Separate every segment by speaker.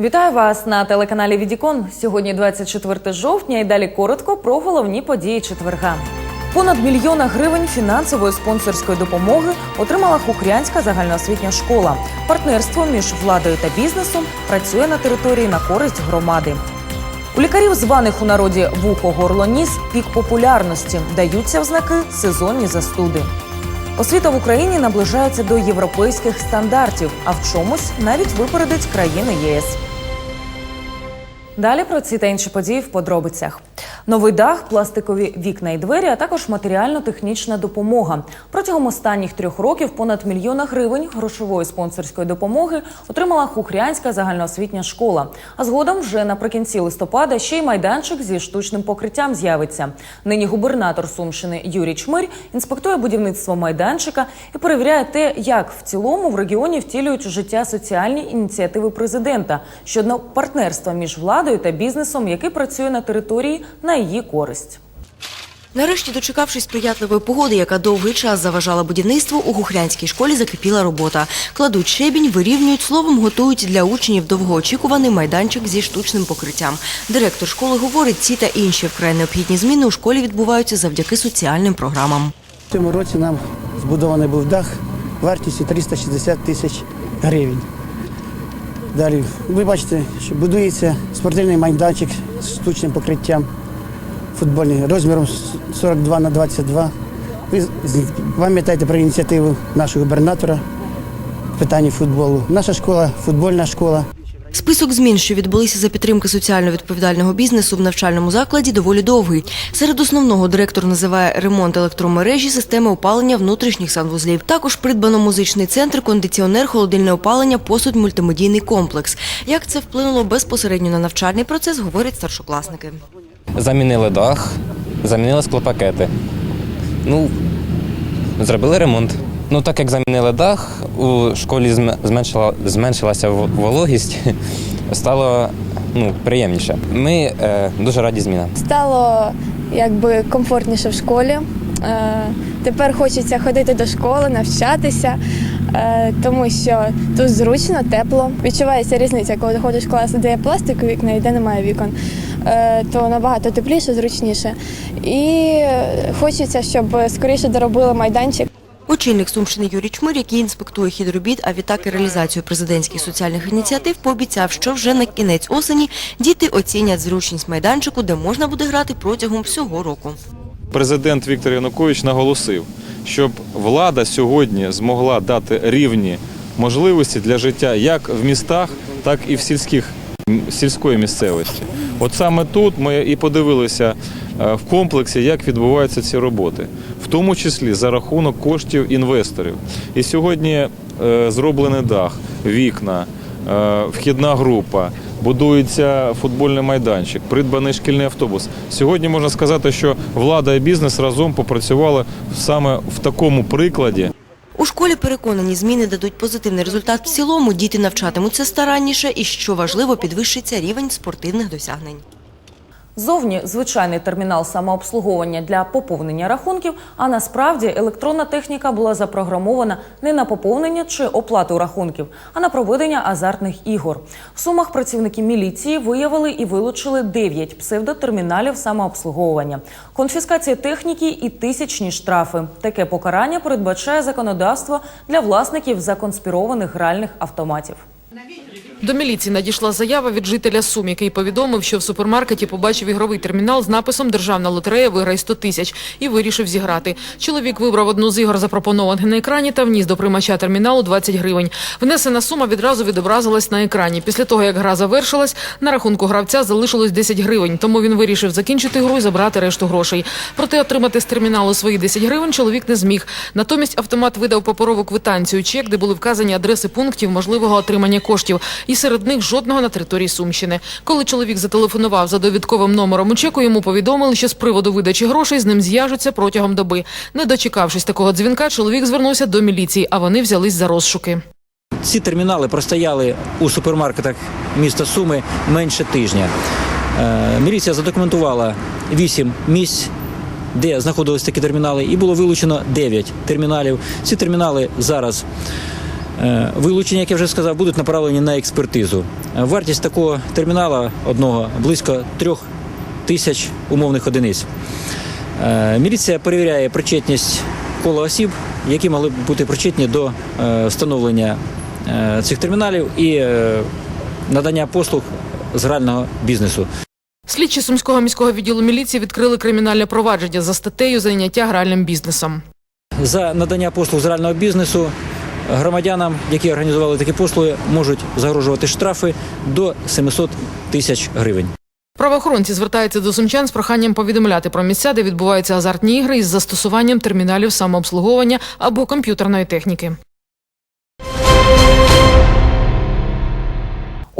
Speaker 1: Вітаю вас на телеканалі Відікон. Сьогодні 24 жовтня і далі коротко про головні події четверга. Понад мільйона гривень фінансової спонсорської допомоги отримала Хухрянська загальноосвітня школа. Партнерство між владою та бізнесом працює на території на користь громади. У лікарів, званих у народі вухо горло ніс, пік популярності даються ознаки сезонні застуди. Освіта в Україні наближається до європейських стандартів, а в чомусь навіть випередить країни ЄС. Далі про ці та інші події в подробицях. Новий дах, пластикові вікна і двері, а також матеріально-технічна допомога. Протягом останніх трьох років понад мільйона гривень грошової спонсорської допомоги отримала Хухрянська загальноосвітня школа. А згодом вже наприкінці листопада ще й майданчик зі штучним покриттям з'явиться. Нині губернатор Сумщини Юрій Чмирь інспектує будівництво майданчика і перевіряє те, як в цілому в регіоні втілюють у життя соціальні ініціативи президента щодо партнерства між владою та бізнесом, який працює на території на її користь.
Speaker 2: Нарешті, дочекавшись сприятливої погоди, яка довгий час заважала будівництву, у Гухрянській школі закипіла робота. Кладуть щебінь, вирівнюють, словом, готують для учнів довгоочікуваний майданчик зі штучним покриттям. Директор школи говорить, ці та інші вкрай необхідні зміни у школі відбуваються завдяки соціальним програмам.
Speaker 3: В цьому році нам збудований був дах вартістю 360 тисяч гривень. Далі, ви бачите, що будується спортивний майданчик з штучним покриттям футбольний розміром 42 на 22. Ви пам'ятаєте про ініціативу нашого губернатора в питанні футболу. Наша школа футбольна школа.
Speaker 2: Список змін, що відбулися за підтримки соціально відповідального бізнесу в навчальному закладі, доволі довгий. Серед основного директор називає ремонт електромережі, системи опалення внутрішніх санвузлів. Також придбано музичний центр, кондиціонер, холодильне опалення, посуд, мультимедійний комплекс. Як це вплинуло безпосередньо на навчальний процес, говорять старшокласники.
Speaker 4: Замінили дах, замінили склопакети. Ну, зробили ремонт. Ну, так як замінили дах, у школі зменшила, зменшилася вологість, стало ну, приємніше. Ми е, дуже раді змінам.
Speaker 5: Стало якби комфортніше в школі. Е, тепер хочеться ходити до школи, навчатися, тому що тут зручно, тепло. Відчувається різниця, коли ти ходиш в клас, де є пластикові вікна і де немає вікон. Е, то набагато тепліше, зручніше. І е, хочеться, щоб скоріше доробили майданчик.
Speaker 2: Очільник Сумщини Юрій Чмир, який інспектує хід робіт, а відтак і реалізацію президентських соціальних ініціатив, пообіцяв, що вже на кінець осені діти оцінять зручність майданчику, де можна буде грати протягом всього року.
Speaker 6: Президент Віктор Янукович наголосив, щоб влада сьогодні змогла дати рівні можливості для життя як в містах, так і в сільських сільської місцевості. От саме тут ми і подивилися е, в комплексі, як відбуваються ці роботи, в тому числі за рахунок коштів інвесторів. І сьогодні е, зроблений дах, вікна, вхідна група. Будується футбольний майданчик, придбаний шкільний автобус. Сьогодні можна сказати, що влада і бізнес разом попрацювали саме в такому прикладі.
Speaker 2: У школі переконані, зміни дадуть позитивний результат в цілому, діти навчатимуться старанніше і, що важливо, підвищиться рівень спортивних досягнень.
Speaker 1: Зовні звичайний термінал самообслуговування для поповнення рахунків, а насправді електронна техніка була запрограмована не на поповнення чи оплату рахунків, а на проведення азартних ігор. В сумах працівники міліції виявили і вилучили 9 псевдотерміналів самообслуговування, конфіскація техніки і тисячні штрафи. Таке покарання передбачає законодавство для власників законспірованих гральних автоматів.
Speaker 7: До міліції надійшла заява від жителя Сум, який повідомив, що в супермаркеті побачив ігровий термінал з написом «Державна лотерея виграй 100 тисяч» і вирішив зіграти. Чоловік вибрав одну з ігор, запропонованих на екрані, та вніс до приймача терміналу 20 гривень. Внесена сума відразу відобразилась на екрані. Після того, як гра завершилась, на рахунку гравця залишилось 10 гривень, тому він вирішив закінчити гру і забрати решту грошей. Проте отримати з терміналу свої 10 гривень чоловік не зміг. Натомість автомат видав паперову квитанцію, чек, де були вказані адреси пунктів можливого отримання коштів, і серед них жодного на території Сумщини. Коли чоловік зателефонував за довідковим номером у чеку, йому повідомили, що з приводу видачі грошей з ним зв'яжуться протягом доби. Не дочекавшись такого дзвінка, чоловік звернувся до міліції, а вони взялись за розшуки.
Speaker 8: Ці термінали простояли у супермаркетах міста Суми менше тижня. Е, Міліція задокументувала 8 місць, де знаходились такі термінали, і було вилучено 9 терміналів. Ці термінали зараз Вилучення, як я вже сказав, будуть направлені на експертизу. Е, Вартість такого термінала одного близько трьох тисяч умовних одиниць. Е, Міліція перевіряє причетність кола осіб, які могли б бути причетні до е, встановлення е, цих терміналів і е, надання послуг згрального бізнесу.
Speaker 7: Слідчі Сумського міського відділу міліції відкрили кримінальне провадження за статтею заняття гральним бізнесом.
Speaker 8: За надання послуг з згрального бізнесу громадянам, які організували такі послуги, можуть загрожувати штрафи до 700 тисяч гривень.
Speaker 7: Правоохоронці звертаються до сумчан з проханням повідомляти про місця, де відбуваються азартні ігри із застосуванням терміналів самообслуговування або комп'ютерної техніки.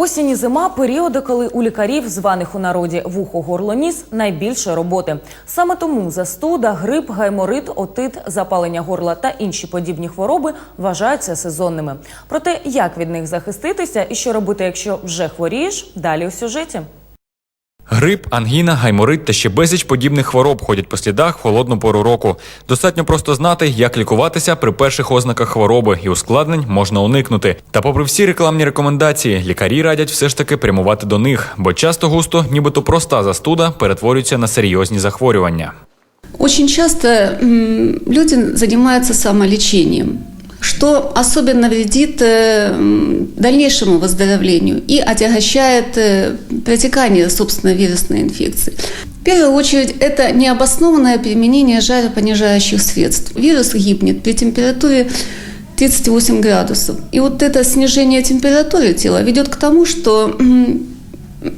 Speaker 1: Осінь і зима періоди, коли у лікарів, званих у народі вухо горло ніс, найбільше роботи. Саме тому застуда, грип, гайморит, отит, запалення горла та інші подібні хвороби вважаються сезонними. Проте як від них захиститися і що робити, якщо вже хворієш, далі у сюжеті.
Speaker 9: Грип, ангіна, гайморит та ще безліч подібних хвороб ходять по слідах в холодну пору року. Достатньо просто знати, як лікуватися при перших ознаках хвороби, і ускладнень можна уникнути. Та, попри всі рекламні рекомендації, лікарі радять все ж таки прямувати до них, бо часто густо, нібито проста застуда, перетворюється на серйозні захворювання.
Speaker 10: Очень часто люди занимаются самолечением, что особенно вредит э, дальнейшему выздоровлению и отягощает э, протекание, собственно, вирусной инфекции. В первую очередь, это необоснованное применение жаропонижающих средств. Вирус гибнет при температуре 38 градусов. И вот это снижение температуры тела ведет к тому, что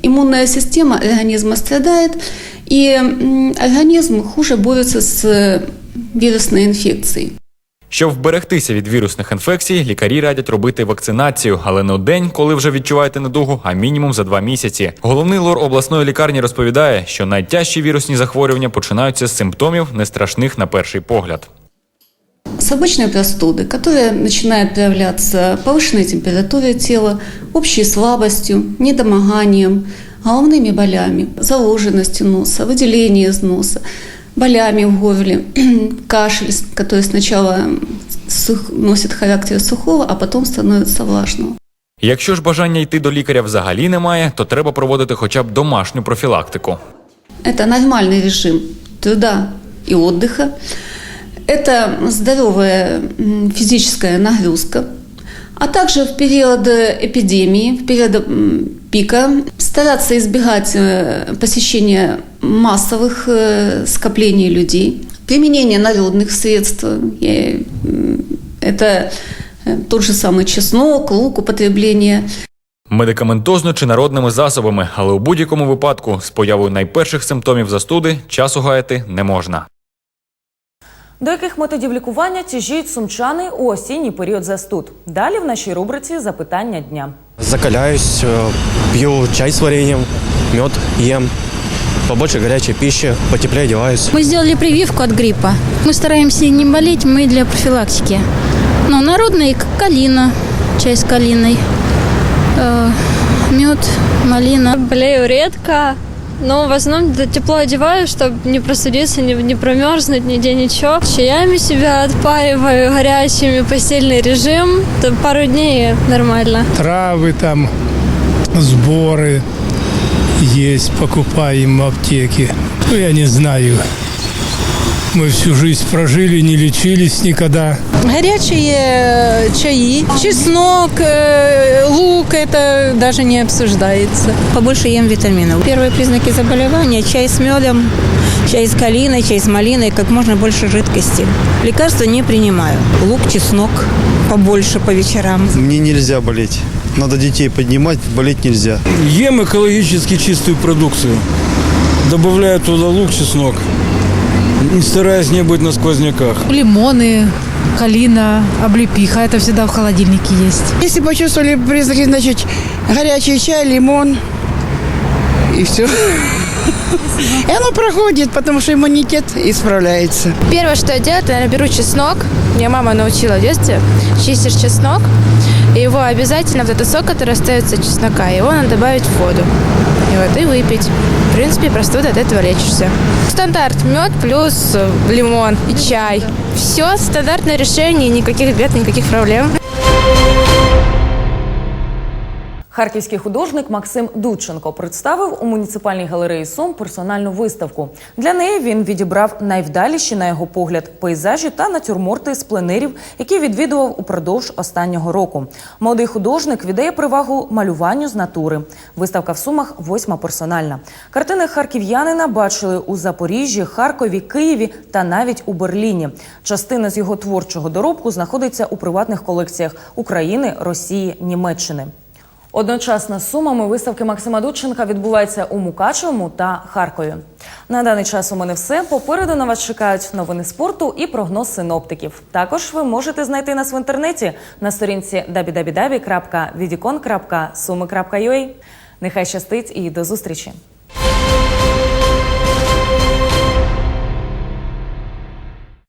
Speaker 10: иммунная система организма страдает, и организм хуже борется с э, вирусной инфекцией.
Speaker 9: Щоб вберегтися від вірусних інфекцій, лікарі радять робити вакцинацію, але не у день, коли вже відчуваєте недугу, а мінімум за два місяці. Головний лор обласної лікарні розповідає, що найтяжчі вірусні захворювання починаються з симптомів, не страшних на перший погляд.
Speaker 10: С обычной простуды, которая начинает проявляться повышенной температурой тела, общей слабостью, недомоганием, головными болями, заложенностью носа, выделение из носа, болями в горле, кашель, который сначала сух- носит характер сухого, а потом становится влажного.
Speaker 9: Якщо ж бажання йти до лікаря взагалі немає, то треба проводити хоча б домашню профілактику.
Speaker 10: Это нормальный режим труда и отдыха. Это здоровая м, физическая нагрузка. А также в период эпидемии, в период м, пика стараться избегать э, посещения массовых э, скоплений людей. Применение народных средств. э, м, Это э, тот же самый чеснок, лук употребление.
Speaker 9: Медикаментозно чи народними засобами, але у будь-якому випадку з появою найперших симптомів застуди часу гаяти не можна.
Speaker 1: До яких методів лікування тяжіють сумчани у осінній період застуд? Далі в нашій рубриці запитання дня.
Speaker 11: Закаляюсь, э, пью чай с вареньем, мед ем, Побольше горячей пищи, потеплее одеваюсь.
Speaker 12: Мы сделали прививку от гриппа. Мы стараемся не болеть, мы для профилактики. Ну, народный к- калина, чай с калиной, э, мед, малина.
Speaker 5: Болею редко, но в основном тепло одеваю, чтобы не простудиться, не, не промерзнуть, нигде ничего. Чаями себя отпаиваю, горячими, постельный режим. То пару дней нормально.
Speaker 13: травы там, сборы есть, покупаем в аптеке. Ну, я не знаю. Мы всю жизнь прожили, не лечились никогда.
Speaker 12: Горячие чаи, чеснок, э, лук, это даже не обсуждается. Побольше ем витаминов. Первые признаки заболевания – чай с медом, чай с калиной, чай с малиной, как можно больше жидкости. Лекарства не принимаю. Лук, чеснок побольше по вечерам.
Speaker 11: Мне нельзя болеть. Надо детей поднимать, болеть нельзя.
Speaker 13: Ем экологически чистую продукцию. Добавляю туда лук, чеснок. Стараюсь не быть на сквозняках.
Speaker 12: Лимоны, калина, облепиха – это всегда в холодильнике есть.
Speaker 10: Если почувствовали признаки, значит, горячий чай, лимон и все. И оно проходит, потому что иммунитет исправляется.
Speaker 5: Первое, что я делаю, это я беру чеснок. Меня мама научила в детстве. Чистишь чеснок, и его обязательно, вот этот сок, который остается от чеснока, его надо добавить в воду. И вот, и выпить. В принципе, простуда от этого лечишься. Стандарт мед плюс э, лимон и чай. Все, стандартное решение, никаких бед, никаких проблем.
Speaker 1: Харківський художник Максим Дудченко представив у муніципальній галереї Сум персональну виставку. Для неї він відібрав найвдаліші, на його погляд, пейзажі та натюрморти з пленерів, які відвідував упродовж останнього року. Молодий художник віддає перевагу малюванню з натури. Виставка в Сумах восьма персональна. Картини харків'янина бачили у Запоріжжі, Харкові, Києві та навіть у Берліні. Частина з його творчого доробку знаходиться у приватних колекціях України, Росії, Німеччини. Одночасно з сумами виставки Максима Дудченка відбувається у Мукачевому та Харкові. На даний час у мене все. Попереду на вас чекають новини спорту і прогноз синоптиків. Також ви можете знайти нас в інтернеті на сторінці www.vidikon.sumi.ua. Нехай щастить і до зустрічі!